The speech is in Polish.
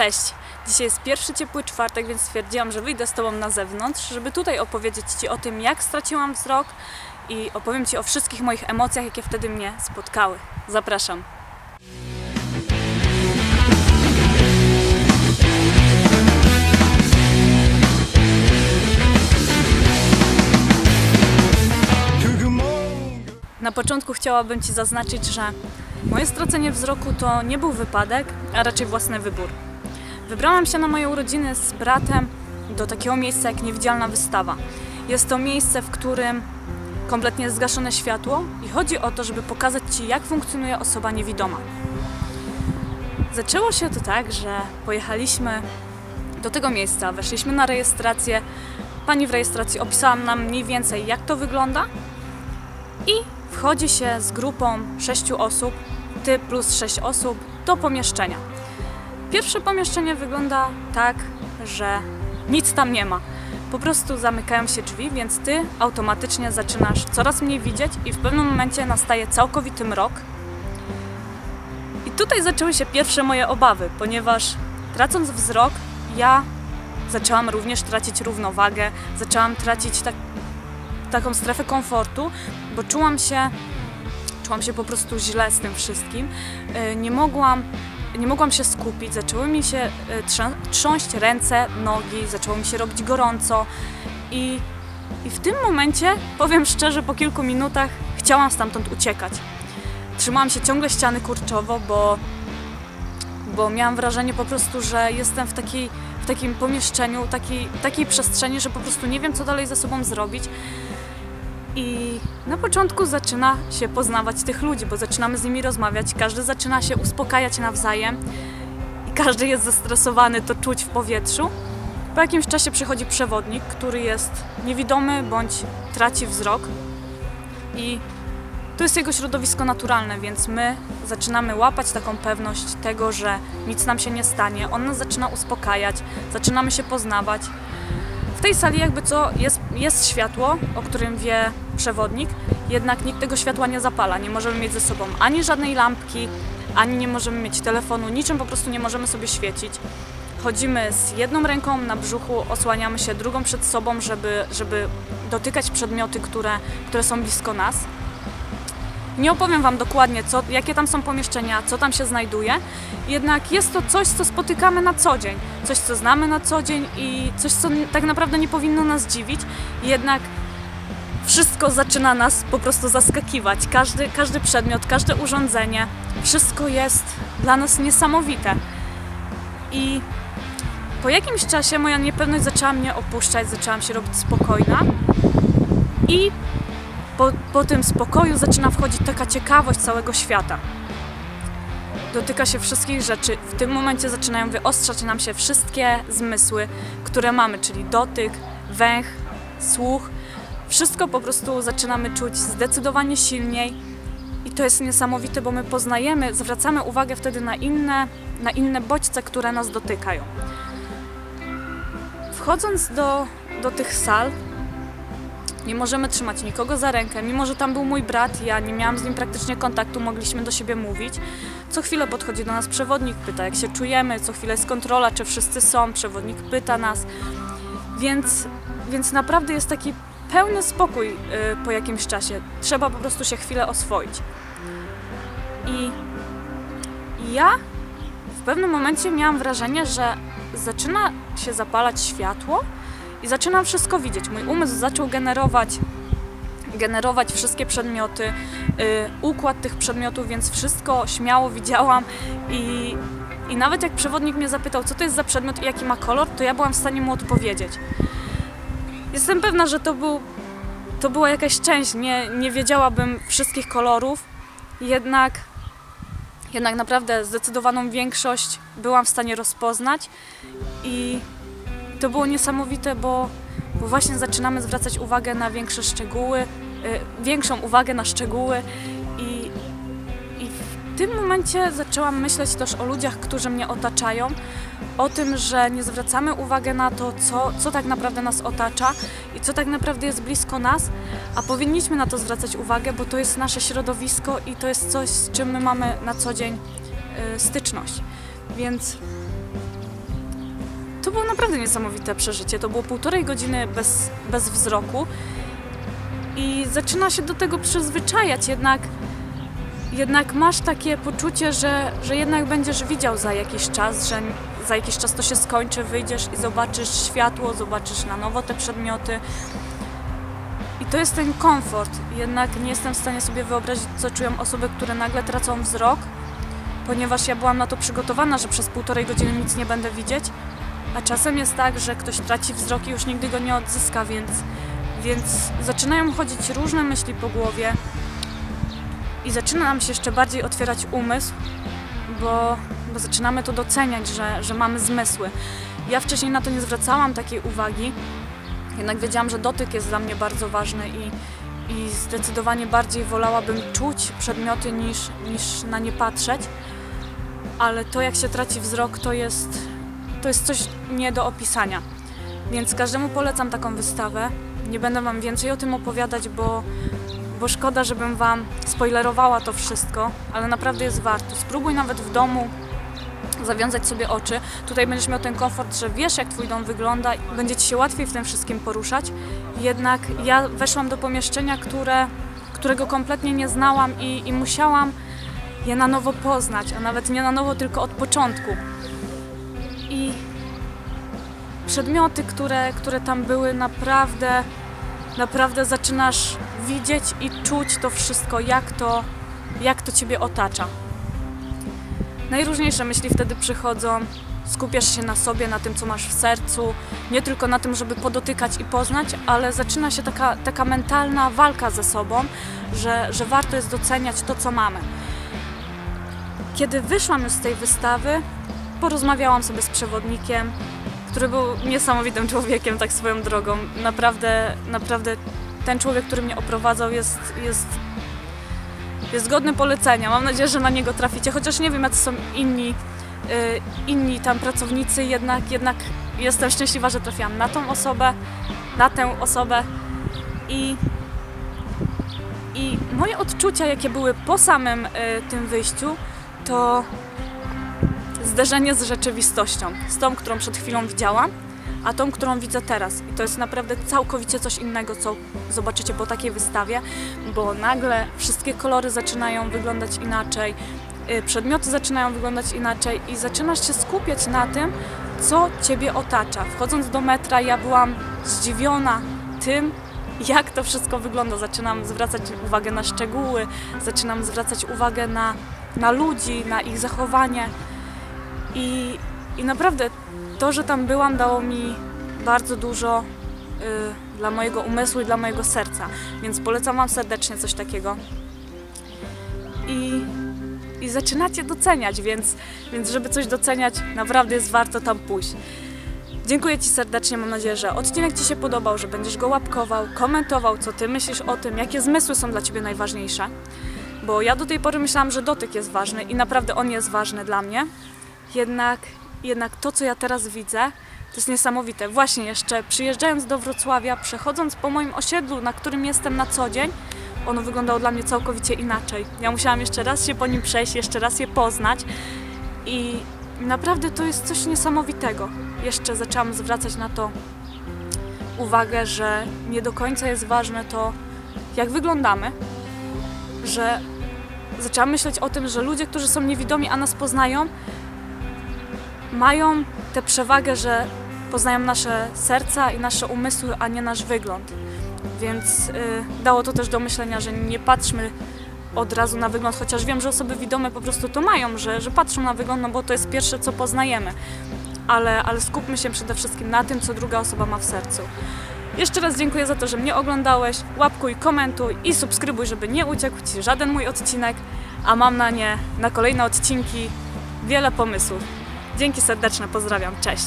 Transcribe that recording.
Cześć! Dzisiaj jest pierwszy ciepły czwartek, więc stwierdziłam, że wyjdę z Tobą na zewnątrz, żeby tutaj opowiedzieć Ci o tym, jak straciłam wzrok i opowiem Ci o wszystkich moich emocjach, jakie wtedy mnie spotkały. Zapraszam! Na początku chciałabym Ci zaznaczyć, że moje stracenie wzroku to nie był wypadek, a raczej własny wybór. Wybrałam się na moje urodziny z bratem do takiego miejsca jak Niewidzialna Wystawa. Jest to miejsce, w którym kompletnie jest zgaszone światło i chodzi o to, żeby pokazać Ci, jak funkcjonuje osoba niewidoma. Zaczęło się to tak, że pojechaliśmy do tego miejsca, weszliśmy na rejestrację. Pani w rejestracji opisała nam mniej więcej, jak to wygląda i wchodzi się z grupą sześciu osób, ty plus sześć osób, do pomieszczenia. Pierwsze pomieszczenie wygląda tak, że nic tam nie ma. Po prostu zamykają się drzwi, więc ty automatycznie zaczynasz coraz mniej widzieć i w pewnym momencie nastaje całkowity mrok. I tutaj zaczęły się pierwsze moje obawy, ponieważ tracąc wzrok, ja zaczęłam również tracić równowagę, zaczęłam tracić tak, taką strefę komfortu, bo czułam się, czułam się po prostu źle z tym wszystkim. Yy, Nie mogłam, nie mogłam się skupić, zaczęły mi się yy, trzą- trząść ręce, nogi, zaczęło mi się robić gorąco i, i w tym momencie, powiem szczerze, po kilku minutach chciałam stamtąd uciekać. Trzymałam się ciągle ściany kurczowo, bo, bo miałam wrażenie po prostu, że jestem w takiej, w takim pomieszczeniu, takiej, takiej przestrzeni, że po prostu nie wiem, co dalej ze sobą zrobić. I na początku zaczyna się poznawać tych ludzi, bo zaczynamy z nimi rozmawiać, każdy zaczyna się uspokajać nawzajem i każdy jest zestresowany, to czuć w powietrzu. Po jakimś czasie przychodzi przewodnik, który jest niewidomy bądź traci wzrok i to jest jego środowisko naturalne, więc my zaczynamy łapać taką pewność tego, że nic nam się nie stanie. On nas zaczyna uspokajać, zaczynamy się poznawać. W tej sali jakby co jest, jest światło, o którym wie przewodnik, jednak nikt tego światła nie zapala. Nie możemy mieć ze sobą ani żadnej lampki, ani nie możemy mieć telefonu, niczym po prostu nie możemy sobie świecić. Chodzimy z jedną ręką na brzuchu, osłaniamy się drugą przed sobą, żeby, żeby dotykać przedmioty, które, które są blisko nas. Nie opowiem Wam dokładnie, co, jakie tam są pomieszczenia, co tam się znajduje, jednak jest to coś, co spotykamy na co dzień, coś, co znamy na co dzień i coś, co tak naprawdę nie powinno nas dziwić, jednak wszystko zaczyna nas po prostu zaskakiwać. Każdy, każdy przedmiot, każde urządzenie, wszystko jest dla nas niesamowite. I po jakimś czasie moja niepewność zaczęła mnie opuszczać, zaczęłam się robić spokojna. I po, po tym spokoju zaczyna wchodzić taka ciekawość całego świata. Dotyka się wszystkich rzeczy. W tym momencie zaczynają wyostrzać nam się wszystkie zmysły, które mamy, czyli dotyk, węch, słuch. Wszystko po prostu zaczynamy czuć zdecydowanie silniej. I to jest niesamowite, bo my poznajemy, zwracamy uwagę wtedy na inne, na inne bodźce, które nas dotykają. Wchodząc do, do tych sal, nie możemy trzymać nikogo za rękę, mimo że tam był mój brat, ja nie miałam z nim praktycznie kontaktu, mogliśmy do siebie mówić. Co chwilę podchodzi do nas przewodnik, pyta jak się czujemy, co chwilę jest kontrola, czy wszyscy są, przewodnik pyta nas. Więc, więc naprawdę jest taki pełny spokój y, po jakimś czasie. Trzeba po prostu się chwilę oswoić. I ja w pewnym momencie miałam wrażenie, że zaczyna się zapalać światło i zaczynam wszystko widzieć. Mój umysł zaczął generować, generować wszystkie przedmioty, y, układ tych przedmiotów, więc wszystko śmiało widziałam i, i nawet jak przewodnik mnie zapytał, co to jest za przedmiot i jaki ma kolor, to ja byłam w stanie mu odpowiedzieć. Jestem pewna, że to, był, to była jakaś część, nie, nie wiedziałabym wszystkich kolorów, jednak, jednak naprawdę zdecydowaną większość byłam w stanie rozpoznać i to było niesamowite, bo, bo właśnie zaczynamy zwracać uwagę na większe szczegóły, y, większą uwagę na szczegóły i, i w tym momencie zaczęłam myśleć też o ludziach, którzy mnie otaczają, o tym, że nie zwracamy uwagi na to, co, co tak naprawdę nas otacza i co tak naprawdę jest blisko nas, a powinniśmy na to zwracać uwagę, bo to jest nasze środowisko i to jest coś, z czym my mamy na co dzień y, styczność. Więc to było naprawdę niesamowite przeżycie. To było półtorej godziny bez, bez wzroku i zaczyna się do tego przyzwyczajać, jednak, jednak masz takie poczucie, że, że jednak będziesz widział za jakiś czas, że za jakiś czas to się skończy, wyjdziesz i zobaczysz światło, zobaczysz na nowo te przedmioty. I to jest ten komfort. Jednak nie jestem w stanie sobie wyobrazić, co czują osoby, które nagle tracą wzrok, ponieważ ja byłam na to przygotowana, że przez półtorej godziny nic nie będę widzieć, a czasem jest tak, że ktoś traci wzrok i już nigdy go nie odzyska, więc, więc zaczynają chodzić różne myśli po głowie i zaczyna nam się jeszcze bardziej otwierać umysł, bo, bo zaczynamy to doceniać, że, że mamy zmysły. Ja wcześniej na to nie zwracałam takiej uwagi, jednak wiedziałam, że dotyk jest dla mnie bardzo ważny i, i zdecydowanie bardziej wolałabym czuć przedmioty niż, niż na nie patrzeć. Ale to, jak się traci wzrok, to jest, to jest coś nie do opisania. Więc każdemu polecam taką wystawę. Nie będę Wam więcej o tym opowiadać, bo, bo szkoda, żebym Wam spoilerowała to wszystko, ale naprawdę jest warto. Spróbuj nawet w domu zawiązać sobie oczy. Tutaj będziesz miał ten komfort, że wiesz, jak Twój dom wygląda i będzie Ci się łatwiej w tym wszystkim poruszać. Jednak ja weszłam do pomieszczenia, które, którego kompletnie nie znałam i, i musiałam je na nowo poznać, a nawet nie na nowo, tylko od początku. Przedmioty, które, które tam były, naprawdę, naprawdę zaczynasz widzieć i czuć to wszystko, jak to, jak to Ciebie otacza. Najróżniejsze myśli wtedy przychodzą. Skupiasz się na sobie, na tym, co masz w sercu, nie tylko na tym, żeby podotykać i poznać, ale zaczyna się taka, taka mentalna walka ze sobą, że, że warto jest doceniać to, co mamy. Kiedy wyszłam już z tej wystawy, porozmawiałam sobie z przewodnikiem, który był niesamowitym człowiekiem, tak swoją drogą. Naprawdę, naprawdę ten człowiek, który mnie oprowadzał, jest, jest jest godny polecenia. Mam nadzieję, że na niego traficie, chociaż nie wiem, jacy są inni, y, inni tam pracownicy, jednak, jednak jestem szczęśliwa, że trafiłam na tą osobę, na tę osobę i, i moje odczucia, jakie były po samym y, tym wyjściu, to zderzenie z rzeczywistością, z tą, którą przed chwilą widziałam, a tą, którą widzę teraz. I to jest naprawdę całkowicie coś innego, co zobaczycie po takiej wystawie, bo nagle wszystkie kolory zaczynają wyglądać inaczej, y, przedmioty zaczynają wyglądać inaczej i zaczynasz się skupiać na tym, co Ciebie otacza. Wchodząc do metra, ja byłam zdziwiona tym, jak to wszystko wygląda. Zaczynam zwracać uwagę na szczegóły, zaczynam zwracać uwagę na, na ludzi, na ich zachowanie. I, I naprawdę to, że tam byłam, dało mi bardzo dużo y, dla mojego umysłu i dla mojego serca. Więc polecam Wam serdecznie coś takiego. I, i zaczynacie doceniać, więc, więc żeby coś doceniać, naprawdę jest warto tam pójść. Dziękuję Ci serdecznie, mam nadzieję, że odcinek Ci się podobał, że będziesz go łapkował, komentował, co Ty myślisz o tym, jakie zmysły są dla Ciebie najważniejsze. Bo ja do tej pory myślałam, że dotyk jest ważny i naprawdę on jest ważny dla mnie. Jednak, jednak to, co ja teraz widzę, to jest niesamowite. Właśnie jeszcze przyjeżdżając do Wrocławia, przechodząc po moim osiedlu, na którym jestem na co dzień, ono wyglądało dla mnie całkowicie inaczej. Ja musiałam jeszcze raz się po nim przejść, jeszcze raz je poznać i naprawdę to jest coś niesamowitego. Jeszcze zaczęłam zwracać na to uwagę, że nie do końca jest ważne to, jak wyglądamy, że zaczęłam myśleć o tym, że ludzie, którzy są niewidomi, a nas poznają, mają tę przewagę, że poznają nasze serca i nasze umysły, a nie nasz wygląd. Więc y, dało to też do myślenia, że nie patrzmy od razu na wygląd, chociaż wiem, że osoby widome po prostu to mają, że, że patrzą na wygląd, no bo to jest pierwsze, co poznajemy. Ale, ale skupmy się przede wszystkim na tym, co druga osoba ma w sercu. Jeszcze raz dziękuję za to, że mnie oglądałeś. Łapkuj, komentuj i subskrybuj, żeby nie uciekł Ci żaden mój odcinek, a mam na nie, na kolejne odcinki, wiele pomysłów. Dzięki serdeczne, pozdrawiam, cześć!